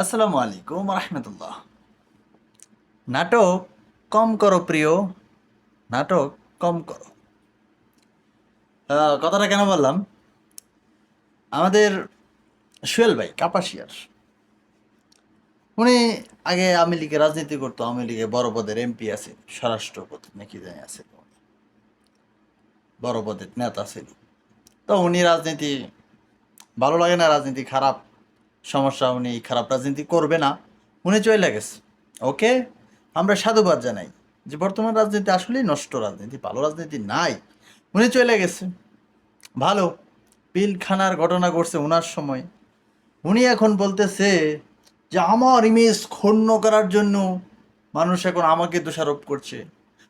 আসসালামু আলাইকুম রহমতুল্লাহ। নাটক কম করো প্রিয়, নাটক কম করো। কথাটা কেন বললাম? আমাদের সোহেল ভাই, কাপাসিয়ার। উনি আগে আওয়ামী লীগে রাজনীতি করতো, আওয়ামী লীগে বড় পদের এমপি আছে, স্বরাষ্ট্রপতি নাকি জানি আছে। বড় পদের নেতা ছিল। তো উনি রাজনীতি, ভালো লাগে না রাজনীতি, খারাপ। সমস্যা উনি খারাপ রাজনীতি করবে না, উনি চলে গেছে। ওকে? আমরা সাধুবাদ জানাই যে বর্তমান রাজনীতি আসলেই নষ্ট রাজনীতি, ভালো রাজনীতি নাই। উনি চলে গেছে। ভালো, পিলখানার ঘটনা ঘটছে ওনার সময়। উনি এখন বলতেছে যে আমার ইমেজ ক্ষুণ্ণ করার জন্য মানুষ এখন আমাকে দোষারোপ করছে।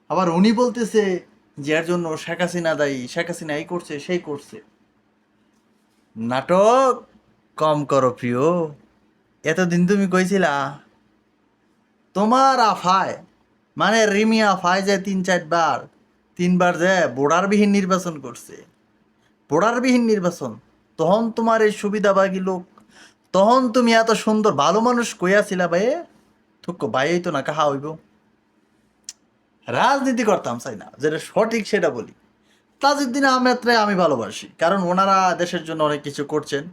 আবার উনি বলতেছে যে এর জন্য শেখ হাসিনা দায়ী, শেখ হাসিনা এই করছে, সেই করছে। নাটক কম করো প্রিয়। এতদিন তুমি কইছিলা, তোমার আফায় মানে রিমি আফায় যে তিন চারবার তিনবার যে বোর্ডারবিহীন নির্বাচন করছে। বোর্ডারবিহীন নির্বাচন, তখন তোমার এই সুবিধাবাগী লোক, তখন তুমি এত সুন্দর ভালো মানুষ কইয়াছিলা ভাই থুক্কো ভাই তো না কাহা হইব। রাজনীতি করতাম চাই না, যেটা সঠিক সেটা বলি। তাজউদ্দিন আহমেদরে আমি ভালোবাসি, কারণ ওনারা দেশের জন্য অনেক কিছু করছেন।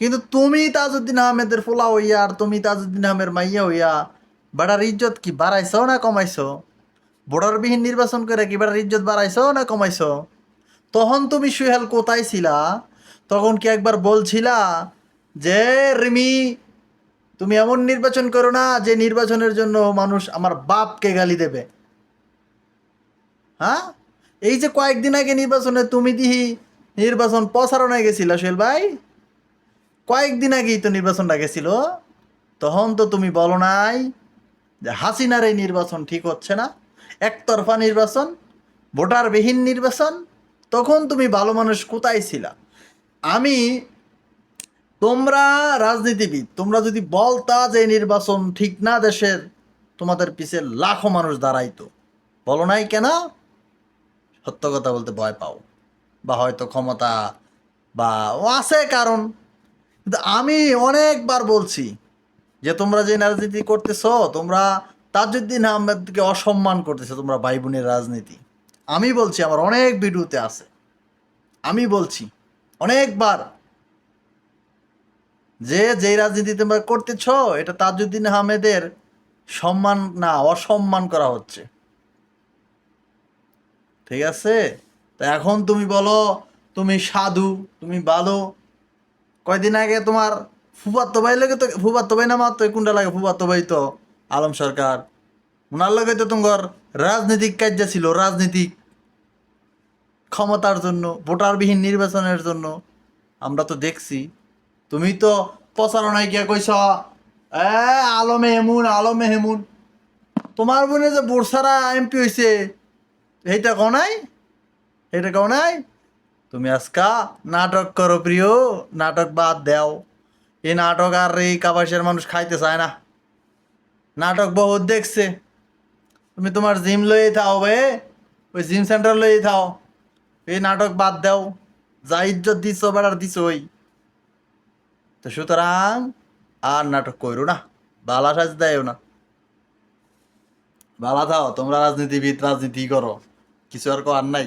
কিন্তু তুমি তাজউদ্দিন আহমেদের ফোলা হইয়া আর তুমি তাজউদ্দিন আহমের মাইয়া হইয়া বেড়ার ইজ্জত কি বাড়াইছো না কমাইছো? বোর্ডারবিহীন নির্বাচন করে কি বেড়ার ইজ্জত বাড়াইছ না কমাইছ? তখন তুমি সুহেল কোথায় ছিলা? তখন কি একবার বলছিলা যে, রিমি, তুমি এমন নির্বাচন করো না যে নির্বাচনের জন্য মানুষ আমার বাপকে গালি দেবে? হ্যাঁ? এই যে কয়েকদিন আগে নির্বাচনে তুমি দিহি নির্বাচন প্রচারণায় গেছিল সোহেল ভাই? কয়েকদিন আগেই তো নির্বাচনটা গেছিল তখন তো তুমি বলো নাই যে হাসিনার এই নির্বাচন ঠিক হচ্ছে না। একতরফা নির্বাচন, ভোটারবিহীন নির্বাচন, তখন তুমি ভালো মানুষ কোথায় ছিলা? আমি, তোমরা রাজনীতিবিদ, তোমরা যদি বলতা যে নির্বাচন ঠিক না দেশের, তোমাদের পিছে লাখো মানুষ দাঁড়াইতো। বলো নাই কেন? সত্য কথা বলতে ভয় পাও। বা হয়তো ক্ষমতা, বা আছে কারণ। কিন্তু আমি অনেকবার বলছি যে তোমরা যে রাজনীতি করতেছ, তোমরা তাজউদ্দিন আহমেদকে অসম্মান করতেছো, তোমরা ভাই বোনের রাজনীতি। আমি বলছি, আমার অনেক ভিডিওতে আছে। আমি বলছি অনেকবার যে যেই রাজনীতি তোমরা করতেছ, এটা তাজউদ্দিন আহমেদের সম্মান না, অসম্মান করা হচ্ছে। ঠিক আছে? তো এখন তুমি বলো, তুমি সাধু, তুমি ভালো কয়দিন আগে তোমার ফুফাতো ভাই লাগে তো ফুফাতো ভাই না মাত্র লাগে ফুফাতো ভাই তো, আলম সরকার। ওনার লগে তো তোমার রাজনৈতিক কার্য ছিল, রাজনীতিক ক্ষমতার জন্য, ভোটারবিহীন নির্বাচনের জন্য। আমরা তো দেখছি। তুমি তো প্রচারণায় গিয়া কইছ, এ, আলমে হেমুন আলমে হেমুন। তোমার বোনে যে বোরসারা এমপি হয়েছে এইটা কও নাই? এটা কও নাই? তুমি আজকা নাটক করো প্রিয়, নাটক বাদ দাও। এই নাটক আর এই কাবাসের মানুষ খাইতে চায় না। নাটক বহুত দেখছে। তুমি তোমার জিম লয়ে থাও বে, ওই জিম সেন্টার লয়ে থাও। এই নাটক বাদ দাও। যা ইজ্জত দিছ, বেড়ার দিছ ওই। তো সুতরাং আর নাটক করো না, বালা সাজ দেয় না। বালা থাও, তোমরা রাজনীতিবিদ, রাজনীতি করো। কিছু আর কর নাই।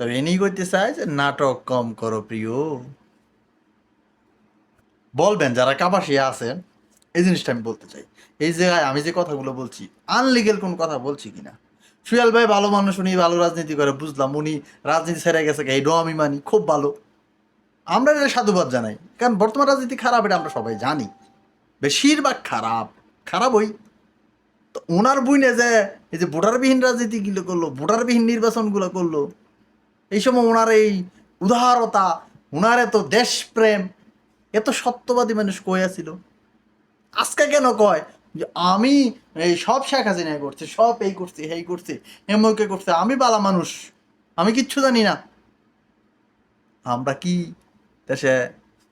তবে এনেই করতে চাই যে নাটক কম করো প্রিয়। বলবেন যারা কাবাসিয়া আছেন, এই জিনিসটা আমি বলতে চাই। এই জায়গায় আমি যে কথাগুলো বলছি আনলিগেল কোন কথা বলছি কিনা? সুয়াল ভাই ভালো মানুষ, উনি ভালো রাজনীতি করে, বুঝলাম। উনি রাজনীতি ছেড়ে গেছে এইটাও আমি মানি, খুব ভালো। আমরা এটা সাধুবাদ জানাই, কারণ বর্তমান রাজনীতি খারাপ, এটা আমরা সবাই জানি। বেশিরভাগ খারাপ খারাপ ওই তো ওনার বইনে যে, এই যে ভোটারবিহীন রাজনীতিগুলো করল, ভোটারবিহীন নির্বাচনগুলো করল এই সময় ওনার এই উদারতা, ওনার এত দেশপ্রেম, এত সত্যবাদী মানুষ কইয়াছিল আজকে কেন কয়? যে আমি এই সব শেখ হাসিনা করছি, সব এই করছি এই করছি এমকে করছে, আমি বালা মানুষ, আমি কিচ্ছু জানি না। আমরা কি দেশে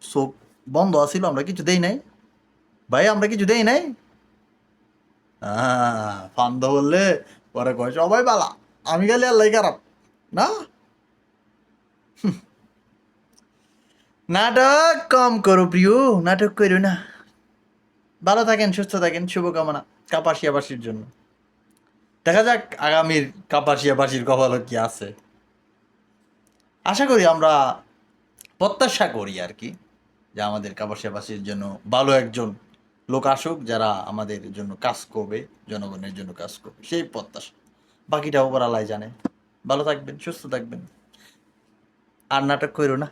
চোখ বন্ধ আছিল, আমরা কিছু দেই নাই? ভাই, আমরা কিছু দেই নাই? হ্যাঁ ফান্দ বললে পরে কয়, সবাই বালা, আমি গেলে আল্লাহ খারাপ, না। নাটক কম করো প্রিয়, নাটক করো না। ভালো থাকেন, সুস্থ থাকেন, শুভকামনা কাপাসিয়াবাসীর জন্য। দেখা যাক আগামীর কাপাসিয়াবাসীর কপাল কি আছে। আশা করি আমরা প্রত্যাশা করি আর কি, যে আমাদের কাপাসিয়াবাসীর জন্য ভালো একজন লোক আসুক যারা আমাদের জন্য কাজ করবে, জনগণের জন্য কাজ করবে, সেই প্রত্যাশা। বাকিটা ওপর আলাই জানে। ভালো থাকবেন, সুস্থ থাকবেন। আর নাটক করো না।